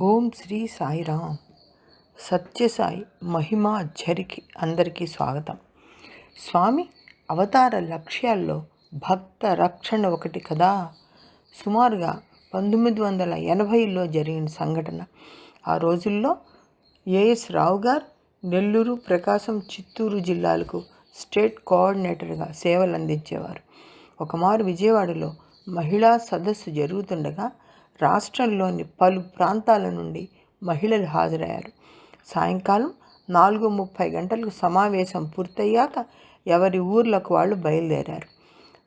ఓం శ్రీ సాయిరామ్ సత్యసాయి మహిమా ఝరికి అందరికీ స్వాగతం. స్వామి అవతార లక్ష్యాల్లో భక్త రక్షణ ఒకటి కదా? సుమారుగా పంతొమ్మిది వందల ఎనభైలో జరిగిన సంఘటన. ఆ రోజుల్లో ఏఎస్ రావు గారు నెల్లూరు ప్రకాశం చిత్తూరు జిల్లాలకు స్టేట్ కోఆర్డినేటర్గా సేవలు అందించేవారు ఒకమారు విజయవాడలో మహిళా సదస్సు జరుగుతుండగా రాష్ట్రంలోని పలు ప్రాంతాల నుండి మహిళలు హాజరయ్యారు. సాయంకాలం నాలుగు ముప్పై గంటలకు సమావేశం పూర్తయ్యాక ఎవరి ఊర్లకు వాళ్ళు బయలుదేరారు.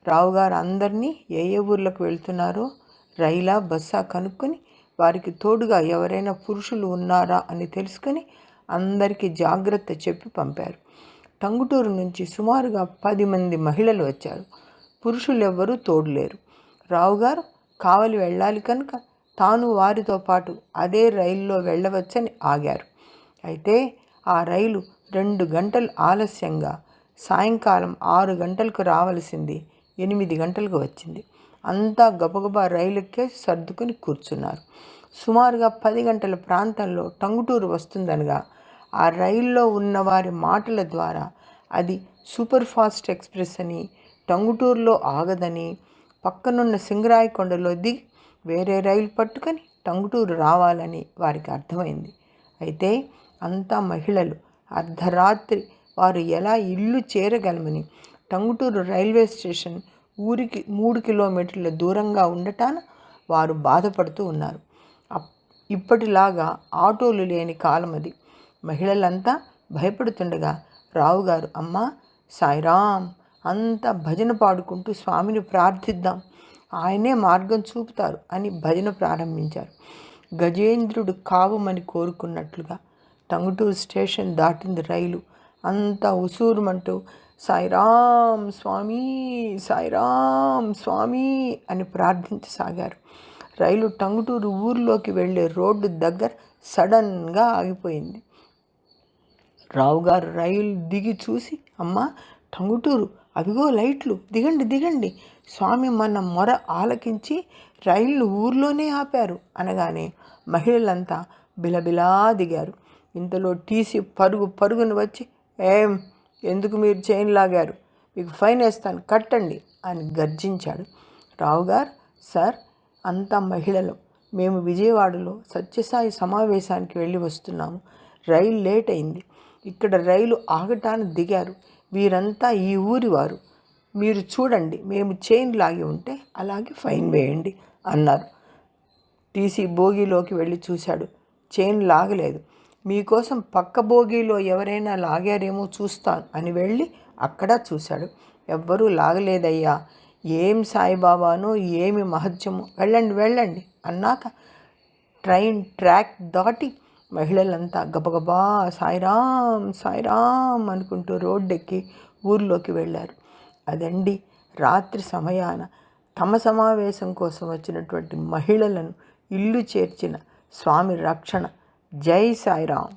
రావుగారు అందరినీ ఏ ఏ ఊర్లకు వెళ్తున్నారో రైలా బస్సా కనుక్కొని వారికి తోడుగా ఎవరైనా పురుషులు ఉన్నారా అని తెలుసుకొని అందరికీ జాగ్రత్త చెప్పి పంపారు. టంగుటూరు నుంచి సుమారుగా పది మంది మహిళలు వచ్చారు. పురుషులు ఎవ్వరూ తోడులేరు రావుగారు కావలి వెళ్ళాలి కనుక తాను వారితో పాటు అదే రైల్లో వెళ్ళవచ్చని ఆగారు. అయితే ఆ రైలు రెండు గంటలు ఆలస్యంగా సాయంకాలం ఆరు గంటలకు రావలసింది ఎనిమిది గంటలకు వచ్చింది. అంతా గబగబా రైలుకే సర్దుకుని కూర్చున్నారు. సుమారుగా పది గంటల ప్రాంతంలో టంగుటూరు వస్తుందనగా ఆ రైల్లో ఉన్న వారి మాటల ద్వారా అది సూపర్ ఫాస్ట్ ఎక్స్ప్రెస్ అని టంగుటూరులో ఆగదని పక్కనున్న సింగరాయకొండలో దిగి వేరే రైలు పట్టుకొని టంగుటూరు రావాలని వారికి అర్థమైంది. అయితే అంతా మహిళలు. అర్ధరాత్రి వారు ఎలా ఇల్లు చేరగలమని టంగుటూరు రైల్వే స్టేషన్ ఊరికి మూడు కిలోమీటర్ల దూరంగా ఉండటాన వారు బాధపడుతూ ఉన్నారు. ఇప్పటిలాగా ఆటోలు లేని కాలం అది మహిళలంతా భయపడుతుండగా రావుగారు అమ్మ సాయిరామ్ అంతా భజన పాడుకుంటూ స్వామిని ప్రార్థిద్దాం. ఆయనే మార్గం చూపుతారు అని భజన ప్రారంభించారు. గజేంద్రుడు కావమని కోరుకున్నట్లుగా టంగుటూరు స్టేషన్ దాటింది రైలు. అంతా ఉసూరుమంటూ సాయిరామ్ స్వామి సాయిరామ్ స్వామి అని ప్రార్థించసాగారు. రైలు టంగుటూరు ఊర్లోకి వెళ్ళే రోడ్డు దగ్గర సడన్గా ఆగిపోయింది. రావుగారు రైలు దిగి చూసి అమ్మ టంగుటూరు అవిగో లైట్లు దిగండి దిగండి. స్వామి మన మొర ఆలకించి రైళ్ళు ఊర్లోనే ఆపారు అనగానే మహిళలంతా బిలబిలా దిగారు. ఇంతలో టీసీ పరుగు పరుగును వచ్చి ఏం ఎందుకు మీరు చైన్ లాగారు? మీకు ఫైన్ వేస్తాను కట్టండి అని గర్జించాడు. రావుగారు సార్ అంతా మహిళలు. మేము విజయవాడలో సత్యసాయి సమావేశానికి వెళ్ళి వస్తున్నాము. రైలు లేట్ అయింది. ఇక్కడ రైలు ఆగటాన్ని దిగారు. వీరంతా ఈ ఊరి వారు. మీరు చూడండి మేము చైన్ లాగి ఉంటే అలాగే ఫైన్ వేయండి అన్నారు. టీసీ బోగీలోకి వెళ్ళి చూశాడు. చైన్ లాగలేదు. మీకోసం పక్క బోగీలో ఎవరైనా లాగారేమో చూస్తాను అని వెళ్ళి అక్కడ చూశాడు. ఎవ్వరూ లాగలేదయ్యా. ఏం సాయిబాబానో ఏమి మహత్యమో వెళ్ళండి వెళ్ళండి అన్నాక ట్రైన్ ట్రాక్ దాటి మహిళలంతా గబగబా సాయిరామ్ సాయిరామ్ అనుకుంటూ రోడ్డెక్కి ఊర్లోకి వెళ్ళారు. అదండి రాత్రి సమయాన తమ సమావేశం కోసం వచ్చినటువంటి మహిళలను ఇల్లు చేర్చిన స్వామి రక్షణ. జై సాయిరామ్.